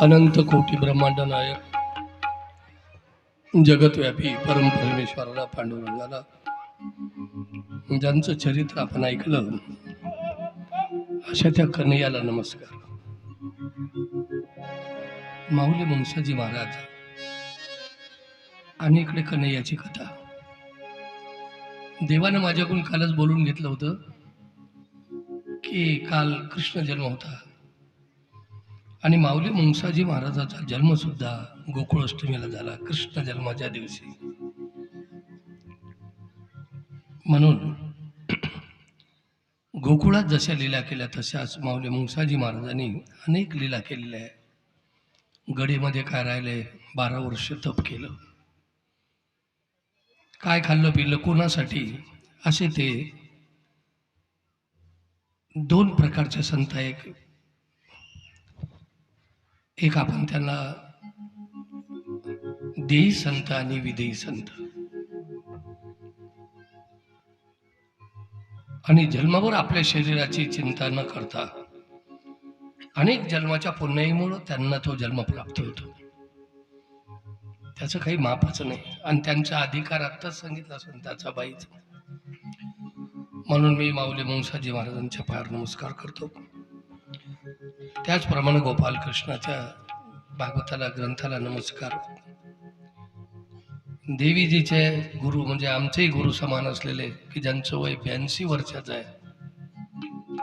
अनंत कोटी ब्रह्मांड नायक जगतव्यापी परमपरमेश्वराला पांडुरंगाला. ज्यांचं चरित्र आपण ऐकलं अशा त्या कन्हैयाला नमस्कार. माऊली मनसाजी महाराज आणि इकडे कन्हैयाची कथा. देवानं माझ्याकडून कालच बोलून घेतलं होतं की काल कृष्ण जन्म होता. आणि माऊली मुंसाजी महाराजाचा जन्मसुद्धा गोकुळाष्टमीला झाला कृष्ण जन्माच्या दिवशी. म्हणून गोकुळात जशा लीला केल्या तशाच माऊली मुंगसाजी महाराजांनी अनेक लीला केलेल्या आहे गडीमध्ये काय राहिले? बारा वर्ष तप केलं. काय खाल्लं पिलं कोणासाठी? असे ते दोन प्रकारचे संत एक एक आपण त्यांना देही संत आणि विदेही संत. आणि जन्मावर आपल्या शरीराची चिंता न करता अनेक जन्माच्या पुण्याईमुळं त्यांना तो जन्म प्राप्त होतो. त्याचं काही मापच नाही. आणि त्यांचा अधिकार आत्ताच सांगितला संताचा बाईच. म्हणून मी माऊली मुंसाजी महाराजांच्या पायावर नमस्कार करतो. त्याचप्रमाणे गोपालकृष्णाच्या भागवताला ग्रंथाला नमस्कार. देवीजीचे गुरु म्हणजे आमचेही गुरु समान असलेले की ज्यांचं वय ब्याऐंशी वर्षाचं आहे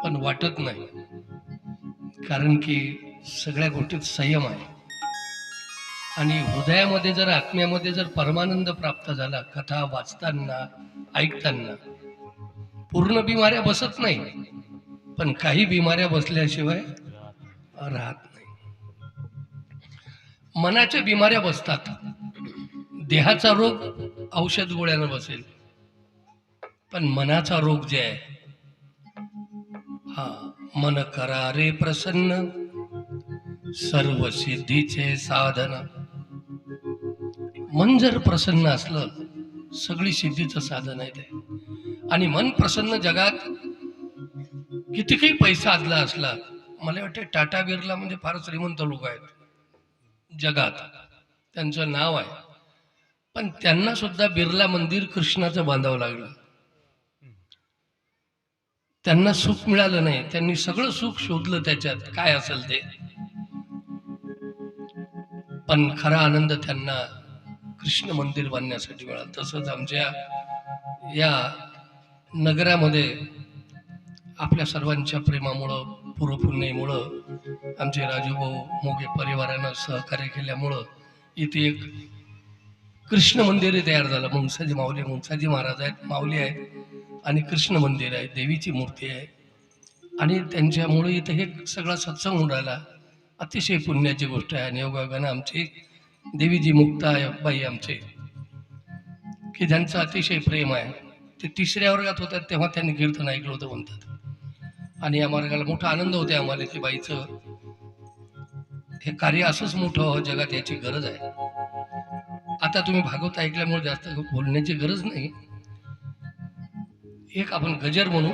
पण वाटत नाही. कारण की सगळ्या गोष्टीत संयम आहे. आणि हृदयामध्ये जर आत्म्यामध्ये जर परमानंद प्राप्त झाला कथा वाचताना ऐकताना पूर्ण बिमाऱ्या बसत नाही. पण काही बिमाऱ्या बसल्याशिवाय राहत नाही. मनाच्या बिमाऱ्या बसतात. देहाचा रोग औषध गोळ्यानं बसेल. पण मनाचा रोग जे आहे हा मन करारे प्रसन्न. सर्व सिद्धीचे साधन. मन जर प्रसन्न असलं सगळी सिद्धीचं साधन आहे ते. आणि मन प्रसन्न जगात कितीही पैसा आदला असला मला वाटते टाटा बिर्ला म्हणजे फार श्रीमंत लोक आहेत. जगात. त्यांचं नाव आहे. पण त्यांना सुद्धा बिर्ला मंदिर कृष्णाचं बांधावं लागलं. त्यांना सुख मिळालं नाही. त्यांनी सगळं सुख शोधलं त्याच्यात. काय असेल ते? पण खरा आनंद त्यांना कृष्ण मंदिर बांधण्यासाठी मिळाला. तसंच आमच्या या नगरामध्ये आपल्या सर्वांच्या प्रेमामुळं पूर्वपुण्यामुळं आमचे राजूभाऊ मोगे परिवारानं सहकार्य केल्यामुळं इथे एक कृष्ण मंदिरही तयार झालं. मुंसाजी माऊली मुंसाजी महाराज आहेत माऊली आहेत आणि कृष्ण मंदिर आहे देवीची मूर्ती आहे. आणि त्यांच्यामुळे इथं हे सगळा सत्संग होऊन राहिला. अतिशय पुण्याची गोष्ट आहे आणि योगायोगानं आमची देवीजी मुक्ता बाई आमचे. की ज्यांचं अतिशय प्रेम आहे ते तिसऱ्या वर्गात होतात तेव्हा त्यांनी कीर्तन ऐकलं होतं म्हणतात. आणि या मार्गाला मोठा आनंद होते आम्हाला ते बाईचं. हे कार्य असंच मोठं हो जगात याची गरज आहे. आता तुम्ही भागवत ऐकल्यामुळे जास्त बोलण्याची गरज नाही. एक आपण गजर म्हणू.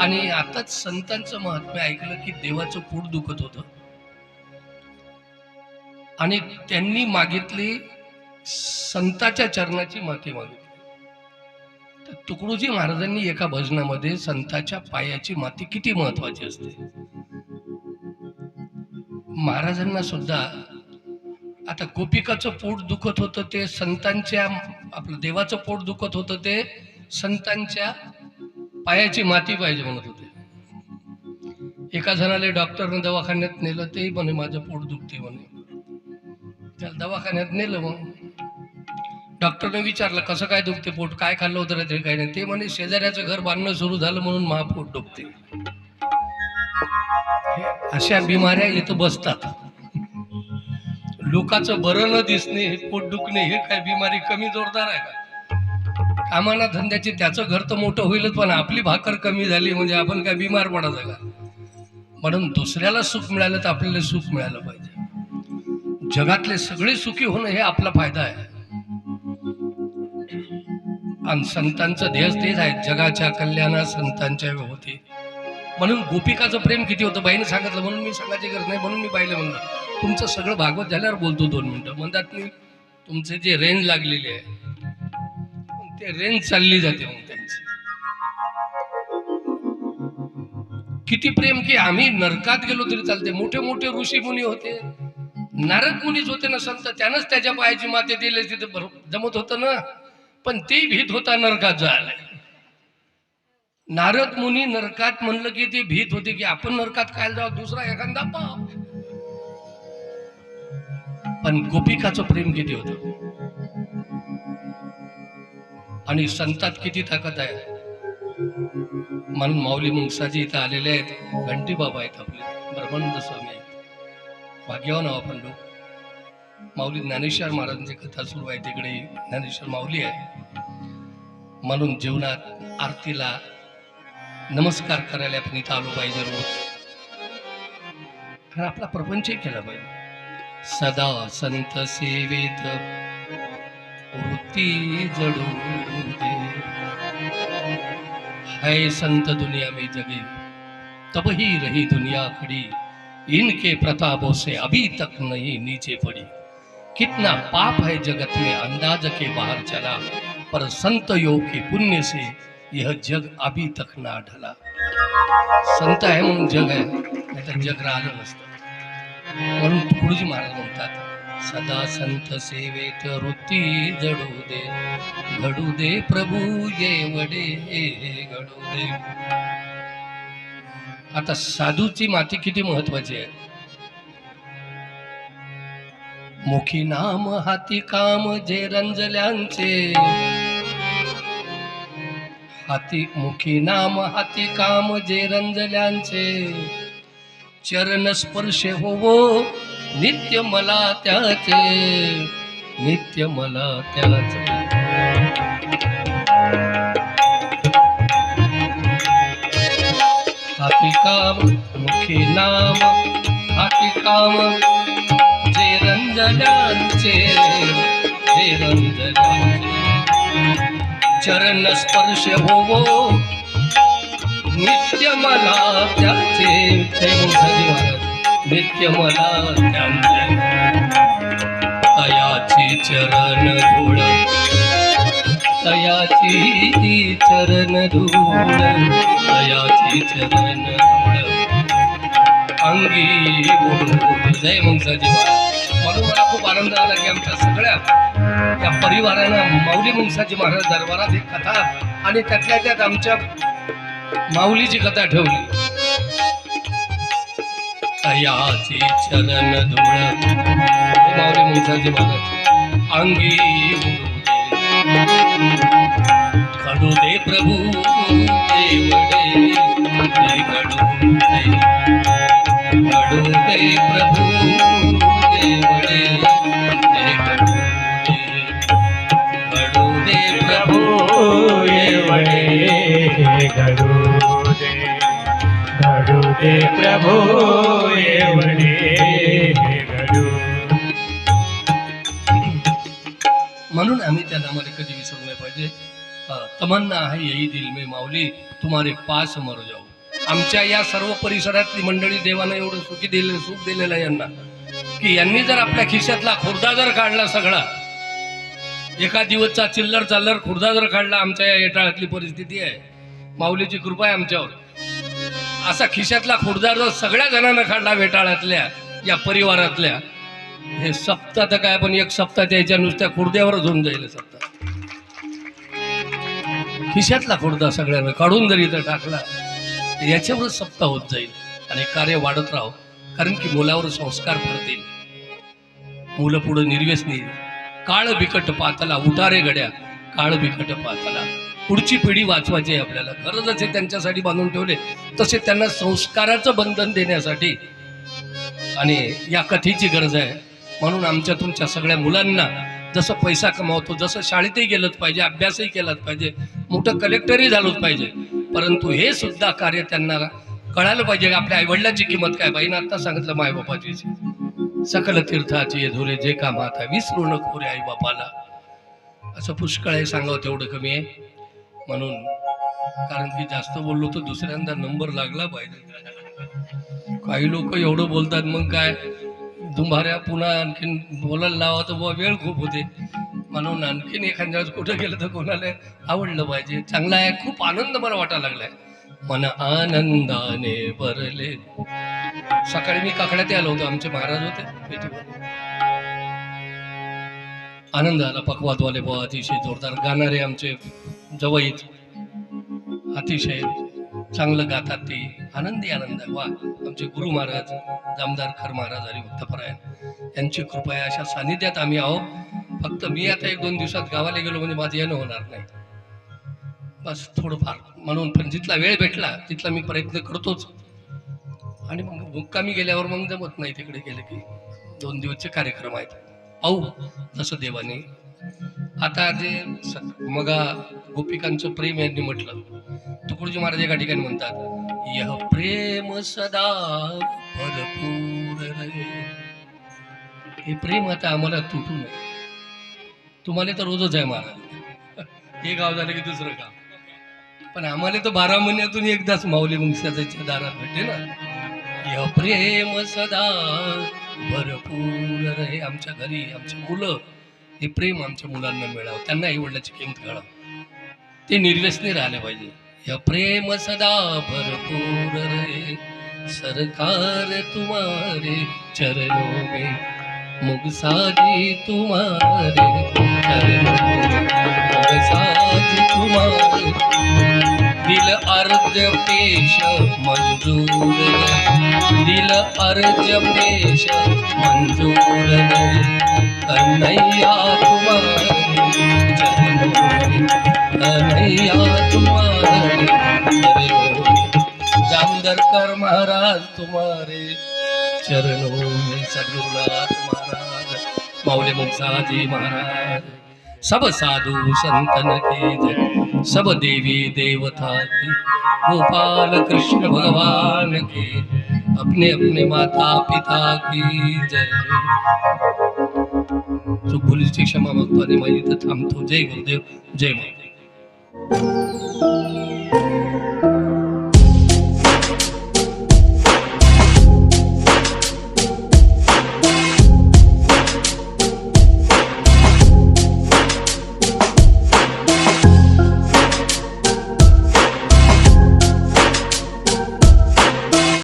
आणि आताच संतांचं महात्म्य ऐकलं की देवाचं पोट दुखत होतं. आणि त्यांनी मागितली संताच्या चरणाची माती मागितली. तर तुकडोजी महाराजांनी एका भजनामध्ये संताच्या पायाची माती किती महत्वाची असते? महाराजांना सुद्धा आता गोपिकाचं पोट दुखत होतं ते संतांच्या आपलं देवाचं पोट दुखत होतं ते संतांच्या पायाची माती पाहिजे म्हणत होते. एका जणाला डॉक्टरनं दवाखान्यात नेलं तेही म्हणे माझं पोट दुखते म्हणे. त्याला दवाखान्यात नेलं मग. डॉक्टरने विचारलं कसं काय दुखते पोट? काय खाल्लं होतं रे ते काय नाही? ते म्हणे शेजाऱ्याचं घर बांधणं सुरू झालं म्हणून महापोट दुखते. अशा बिमाऱ्या इथं बसतात. लोकांचं बरं न दिसणे हे पोट दुखणे हे काय बिमारी कमी जोरदार आहे का? कामाना धंद्याची त्याचं घर तर मोठं होईलच पण आपली भाकर कमी झाली म्हणजे आपण काय बिमार पडायचं का? म्हणून दुसऱ्याला सुख मिळालं तर आपल्याला सुख मिळालं पाहिजे. जगातले सगळे सुखी होणं हे आपला फायदा आहे. आणि संतांचं ध्येयच तेच आहे जगाच्या कल्याणा संतांच्या होते. म्हणून गोपिकाचं प्रेम किती होतं? बाईने सांगितलं म्हणून मी सांगायची गरज नाही म्हणून मी पाहिलं म्हणलं. तुमचं सगळं भागवत झाल्यावर बोलतो दोन मिनटं. म्हणतात मी तुमचे जे रेंज लागलेली आहे ते रेंज चालली जाते मग त्यांची. किती प्रेम की आम्ही नरकात गेलो तरी चालते. मोठे मोठे ऋषी मुनी होते. नारद मुनीच होते ना संत. त्यानंच त्याच्या पायाची माते दिले तिथे जमत होतं ना. पण ते भीत होता नरकात जायला. नारद मुनी नरकात म्हणलं की ते भीत होते की आपण नरकात काय जाऊ दुसरा एखादा पाप. पण गोपिकाचं प्रेम किती होतं? आणि संतात किती ताकद आहे? म्हणून माऊली मुंगसाजी इथं आलेले आहेत. घंटी बाबा आहेत आपले. ब्रह्मानंद स्वामी आहेत. भाग्यवान आहो आपण लोक. माऊली ज्ञानेश्वर महाराजांची कथा सुरू आहे तिकडे. ज्ञानेश्वर माऊली आहे. म्हणून जीवनात आरतीला नमस्कार करायला आपण इथं आलो पाहिजे रोज. आणि आपला प्रपंचही केला पाहिजे. सदा संत सेवेत वृत्ती जडू दे. है संत दुनिया में जगे. तब ही रही दुनिया खड़ी. इनके प्रतापों से अभी तक नहीं नीचे पड़ी. कितना पाप है जगत में अंदाज के बाहर चला. पर संत योग के पुण्य से यह जग अभी तक ना ढला। संत आहे म्हणून जग आहे नाही तर जग राहिलं नसतं म्हणून तुकडोजी महाराज म्हणतात सदा संत सेवेत वृत्ती जडू दे घडू दे प्रभू ये वडे घडू दे. आता साधूची माती किती महत्वाची आहे? मुखी नाम हाती काम जे रंजल्यांचे हाती मुखी नाम हाती काम जे रंजल्यांचे. चरण स्पर्श होवो नित्य मला त्याचे. नित्य मला त्याचे. हाती काम मुखी नाम हाती काम जे रंजल्यांचे. जे रंजल्या चरण स्पर्श होवो. नित्य मला त्याचे नित्य मला त्यांचे तयाची चरण धूळ. तयाची चरण धूळ. तयाची चरण धूळ. अंगी जय मुंसाजी मला खूप आनंद आला की आमच्या सगळ्या त्या परिवारानं माऊली मुंसाजी महाराज दरबारात एक कथा आणि त्यातल्या त्यात आमच्या माऊलीची कथा ठेवली. तयाची चरण धुळ. माऊली मुंसाजी महाराज. अंगी कडू दे. प्रभू देवडे. दे घडू दे. घडू दे हे प्रभो एवढे घडू म्हणून आम्ही त्या नामाला कधी विसरू नाही पाहिजे. तमन्ना आहे यही दिल में माऊली तुम्हारे पास मर जाऊ. आमच्या या सर्व परिसरातली मंडळी देवानं एवढं सुखी दिलेलं सुख दिलेलं यांना. की यांनी जर आपल्या खिशातला खुर्दा जर काढला सगळा एका दिवसचा चिल्लर चाल्लर खुर्दा जर काढला आमच्या या येटाळातली परिस्थिती आहे. माऊलीची कृपा आहे आमच्यावर. असा खिशातला खुर्दा जर सगळ्या जणांना काढला वेटाळातल्या या परिवारातल्या. हे सप्ताह तर काय पण एक सप्ताह त्याच्या नुसत्या खुर्द्यावरच होऊन जाईल सप्ताह खिशातला खुर्दा सगळ्यांना काढून जरी इथं टाकला याच्यावरच सप्ताह होत जाईल आणि कार्य वाढत राहो. कारण की मुलावर संस्कार पडतील. मुलं पुढं निर्व्यसनी. काळ बिकट पातला उतारे गड्या काळ बिकट पातला. पुढची पिढी वाचवायची आहे आपल्याला. खरं जसे त्यांच्यासाठी बांधून ठेवले तसे त्यांना संस्काराचं बंधन देण्यासाठी आणि या कथेची गरज आहे. म्हणून आमच्या तुमच्या सगळ्या मुलांना जसं पैसा कमावतो जसं शाळेतही गेलंच पाहिजे अभ्यासही केलाच पाहिजे मोठं कलेक्टरही झालोच पाहिजे. परंतु हे सुद्धा कार्य त्यांना कळायला पाहिजे आपल्या आईवडिलांची किंमत काय. बाईनं आता सांगितलं मायबापाची सकल तीर्थाची धुरे जे काम आता विसरू नको रे आई बापाला असं पुष्कळ आहे सांगावं तेवढं कमी आहे. म्हणून. कारण की जास्त बोललो तर दुसऱ्यांदा नंबर लागला पाहिजे. काही लोक एवढं बोलतात मग काय? दुंभाऱ्या पुन्हा आणखीन बोलायला लावा तर बुवा वेळ खूप होते. म्हणून आणखीन एखाद्या वेळेस कुठं गेलं तर कोणाला आवडलं पाहिजे. चांगला आहे खूप आनंद मला वाटायला लागलाय. मन आनंदाने भरले. सकाळी मी काकड्यात आलो होतो आमचे महाराज होते. आनंद आला पकवातवाले बुवा अतिशय जोरदार गाणारे आमचे जवळीत. अतिशय चांगलं गातात ते आनंदी आनंद आहे. वा आमचे गुरु महाराज जामदार खर महाराज हरिभक्तपरायण यांची कृपा आहे. अशा सानिध्यात आम्ही आहो फक्त मी आता एक दोन दिवसात गावाला गेलो म्हणजे माझं येणं होणार नाही. बस थोडंफार. म्हणून पण जिथला वेळ भेटला तिथला मी प्रयत्न करतोच. आणि मग मुक्कामी गेल्यावर मग जमत नाही तिकडे गेले की दोन दिवसचे कार्यक्रम आहेत. पाहू तसं देवाने. आता जे स- मगा गोपिकांचं प्रेम यांनी म्हटलं तुकडोजी महाराज एका ठिकाणी म्हणतात यह प्रेम सदा भरपूर रे हे प्रेम आता आम्हाला तुटू नये. तुम्हाला तर रोजच आहे महाराज. हे गाव झालं की दुसरं गाव. पण आम्हाला तर बारा महिन्यातून एकदाच माऊली मुंगसाच्या दारात भेटते ना. यह प्रेम सदा भरपूर रे आमच्या घरी आमची मुलं हे प्रेम आमच्या मुलांना मिळावं. त्यांना आई वडिलाची किंमत कळावं. ते निर्व्यसनी राहिले पाहिजे. या प्रेम सदा भरपूर रे. सरकार तुम्हारे चरणों में मुगसाजी तुम्हारे चरणों में. मुगसाजी तुम्हारे दिल अर्ज पेश मंजूर दिल अर्ज पेश मंजूर कन्हैया तुम्हारे कन्हैया तुम्हारे चरणों में। जामदरकर महाराज तुम्हारे चरणों में सदगुरुनाथ महाराज मौले मुक्साजी महाराज सब साधु संतन के जय। सब देवी देवता की गोपाल कृष्ण भगवान के अपने अपने माता पिता की जय। तो भुलीची क्षमा मागतो आणि माझी हम थांबतो जय गुरुदेव जय माता